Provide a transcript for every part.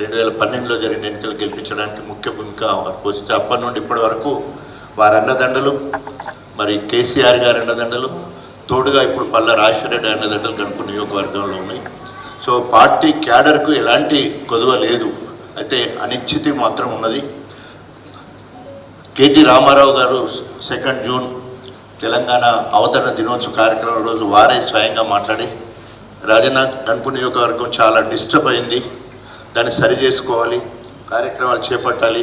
రెండు వేల పన్నెండులో జరిగిన ఎన్నికలు గెలిపించడానికి ముఖ్య భూమిక పోషిస్తే అప్పటి నుండి ఇప్పటి వరకు వారి అన్నదండలు మరి కేసీఆర్ గారి అన్నదండలు తోడుగా ఇప్పుడు పల్ల రాజశేఖరెడ్డి అన్నదండలు కనుక నియోజకవర్గంలో ఉన్నాయి. సో పార్టీ క్యాడర్కు ఎలాంటి కొదువ లేదు. అయితే అనిశ్చితి మాత్రం ఉన్నది. కేటీ రామారావు గారు సెకండ్ జూన్ తెలంగాణ అవతరణ దినోత్సవ కార్యక్రమం రోజు వారే స్వయంగా మాట్లాడి రాజన్న కనుపు నియోజకవర్గం చాలా డిస్టర్బ్ అయింది. దాన్ని సరి చేసుకోవాలి కార్యక్రమాలు చేపట్టాలి.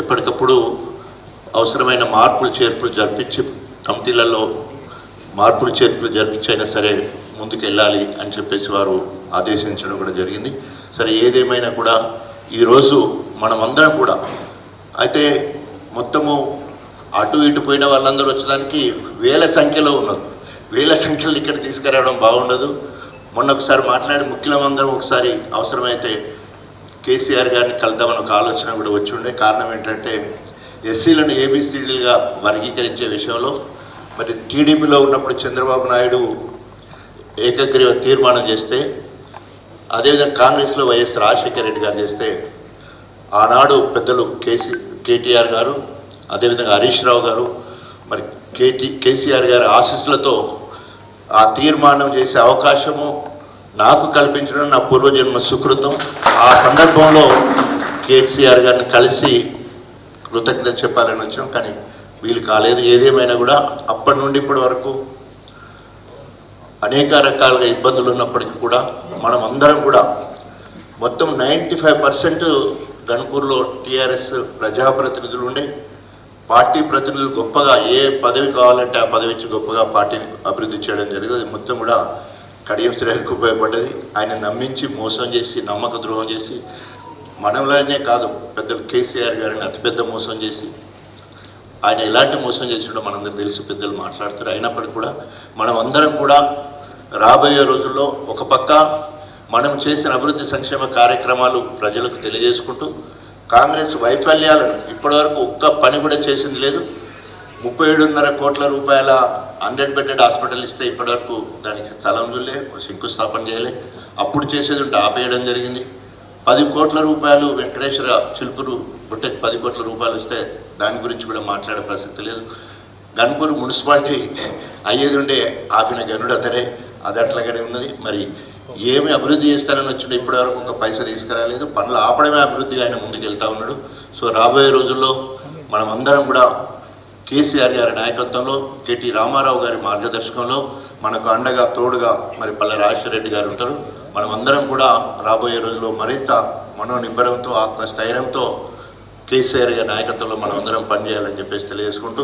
ఎప్పటికప్పుడు అవసరమైన మార్పులు చేర్పులు జరిపించి కమిటీలలో మార్పులు చేర్పులు జరిపించైనా సరే ముందుకెళ్ళాలి అని చెప్పేసి వారు ఆదేశించడం కూడా జరిగింది. సరే ఏదేమైనా కూడా ఈరోజు మనమందరం కూడా అయితే మొత్తము అటు ఇటు పోయిన వాళ్ళందరూ వచ్చేదానికి వేల సంఖ్యలో ఉన్నారు. వేల సంఖ్యలో ఇక్కడ తీసుకురావడం బాగుండదు. మొన్న ఒకసారి మాట్లాడి ముఖ్యమందరం ఒకసారి అవసరమైతే కేసీఆర్ గారిని కలుద్దామని ఒక ఆలోచన కూడా వచ్చి ఉండే కారణం ఏంటంటే ఎస్సీలను ఏబీసీడీలుగా వర్గీకరించే విషయంలో మరి టీడీపీలో ఉన్నప్పుడు చంద్రబాబు నాయుడు ఏకగ్రీవ తీర్మానం చేస్తే అదేవిధంగా కాంగ్రెస్లో వైఎస్ రాజశేఖర రెడ్డి గారు చేస్తే ఆనాడు పెద్దలు కేసీ కేటీఆర్ గారు అదేవిధంగా హరీష్ రావు గారు మరి కేటీ కేసీఆర్ గారి ఆశీస్సులతో ఆ తీర్మానం చేసే అవకాశము నాకు కల్పించడం నా పూర్వజన్మ సుకృతం. ఆ సందర్భంలో కేసీఆర్ గారిని కలిసి కృతజ్ఞతలు చెప్పాలని వచ్చాం. కానీ వీలు కాలేదు. ఏదేమైనా కూడా అప్పటి నుండి ఇప్పటి వరకు అనేక రకాలుగా ఇబ్బందులు ఉన్నప్పటికీ కూడా మనం అందరం కూడా మొత్తం నైంటీ ఫైవ్ పర్సెంట్ గన్పూర్లో టీఆర్ఎస్ ప్రజాప్రతినిధులు ఉండే పార్టీ ప్రతినిధులు గొప్పగా ఏ పదవి కావాలంటే ఆ పదవి ఇచ్చి గొప్పగా పార్టీని అభివృద్ధి చేయడం జరిగింది. అది మొత్తం కూడా కడియం శ్రేణికి ఉపయోగపడ్డది. ఆయన నమ్మించి మోసం చేసి నమ్మక ద్రోహం చేసి మనలోనే కాదు పెద్దలు కేసీఆర్ గారిని అతిపెద్ద మోసం చేసి ఆయన ఎలాంటి మోసం చేసిడో మనందరికి తెలిసి పెద్దలు మాట్లాడుతారు. అయినప్పటికీ కూడా మనం అందరం కూడా రాబోయే రోజుల్లో ఒక పక్క మనం చేసిన అభివృద్ధి సంక్షేమ కార్యక్రమాలు ప్రజలకు తెలియజేసుకుంటూ కాంగ్రెస్ వైఫల్యాలను ఇప్పటివరకు ఒక్క పని కూడా చేసింది లేదు. ముప్పై ఏడున్నర కోట్ల రూపాయల హండ్రెడ్ బెడ్డెడ్ హాస్పిటల్ ఇస్తే ఇప్పటివరకు దానికి తలం చూలే శంకుస్థాపన చేయలే. అప్పుడు చేసేది ఉంటే ఆపేయడం జరిగింది. పది కోట్ల రూపాయలు వెంకటేశ్వర చిలుపురు బుట్టకి పది కోట్ల రూపాయలు ఇస్తే దాని గురించి కూడా మాట్లాడే ప్రసక్తి లేదు. గన్పూర్ మున్సిపాలిటీ అయ్యేది ఉండే ఆపిన గనుడు అతనే అది అట్లాగానే ఉన్నది. మరి ఏమి అభివృద్ధి చేస్తానని వచ్చిన ఇప్పటివరకు ఒక పైస తీసుకురాలేదు. పనులు ఆపడమే అభివృద్ధిగా ఆయన ముందుకు వెళ్తా ఉన్నాడు. సో రాబోయే రోజుల్లో మనం అందరం కూడా కేసీఆర్ గారి నాయకత్వంలో జెటి రామారావు గారి మార్గదర్శకంలో మనకు అండగా తోడుగా మరి పల్లె రాజశేఖర రెడ్డి గారు ఉంటారు. మనం అందరం కూడా రాబోయే రోజుల్లో మరింత మనోనిబ్బరంతో ఆత్మస్థైర్యంతో కేసీఆర్ గారి నాయకత్వంలో మనం అందరం పనిచేయాలని చెప్పేసి తెలియజేసుకుంటూ